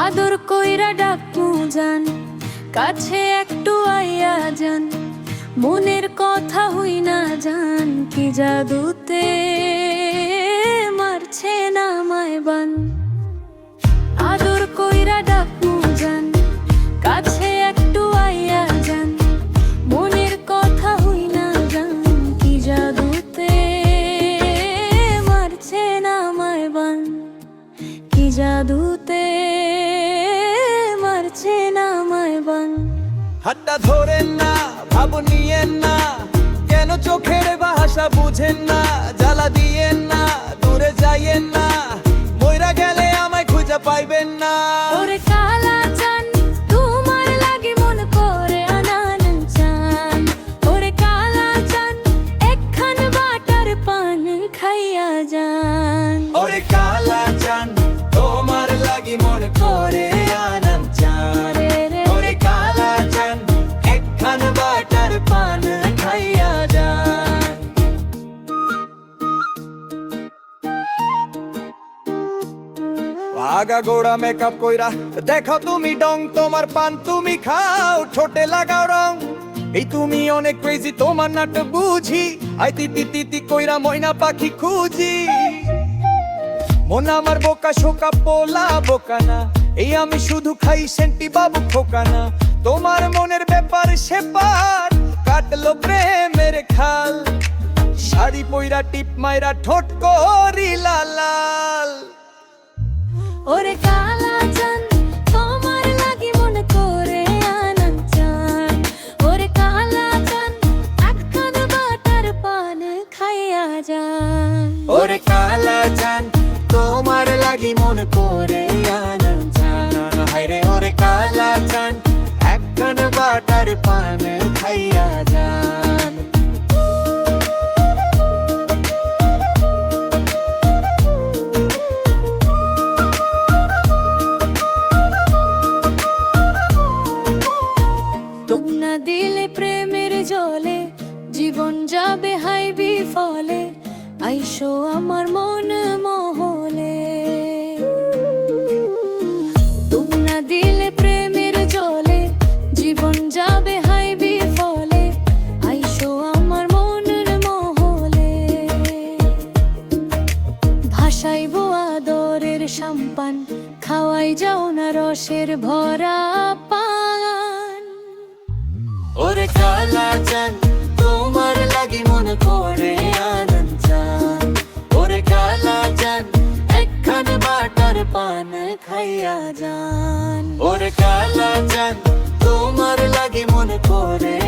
আদর কইরা ডাকু যান কাছে একটু আইয়া যান, মনের কথা হই না যান কি জাদুতে মারছে না মায় বান। আদর কইরা ডাকু যান কাছে একটু আইয়া যান, মনের কথা হই না যান কি জাদুতে মারছে না মায় বান, কি জাদুতে হাতটা ধরেন না ভাব নিয়েন না। কেন চোখের ভাষা বুঝেন না জ্বালা দিয়েন না দূরে যাইয়েন না। মইরা গেলে আমায় খুঁজে পাইবেন না। ওরে কালা চান তোমার লাগি মন করে আনান চান। ওরে কালা চান একখান বাটার পান খাইয়া যান। ওরে কালা চান তোমার লাগি মন করে আনন্দ চান। আগা গোড়া মেকআপ কইরা, দেখো তুমি ডং, তোমার পান তুমি খাও, ঠোঁটে লাগাও রং। এই তুমি অনেক ক্রেজি তোমার নাট বুঝি, আই তিতি তিতি কইরা ময়না পাখি খুঁজি। মন আমার বোকা, শোকা পোলা, বোকা না। এই আমি শুধু খাই সেন্টি বাবু খোকা না তোমার মনের ব্যাপার সেপার, কাটলো প্রেমের খাল। শাড়ি পইরা টিপ মাইরা ঠোঁট করি লাল। ওরে কালা চান তোমার লাগি মন করে আনন্দ চান ওরে কালা চান একখান বাটার পান খাইয়া যান। ওরে কালা চান তোমার লাগি মন করে আনন্দ চান হায়রে ওরে কালা চান একখান বাটার পান খাইয়া যান। জীবন যাবে হাই বিফলে, আইসো আমার মন মহলে। প্রেমের জলে, জীবন আইসো আমার মনের মহলে। খাওয়াই যাও না রসের ভরা পান। ওরে কালা চান করে আনন চান ওরে কালা বাটার পান খাইয়া যান ওরে কালা তোমার লাগে মনে করে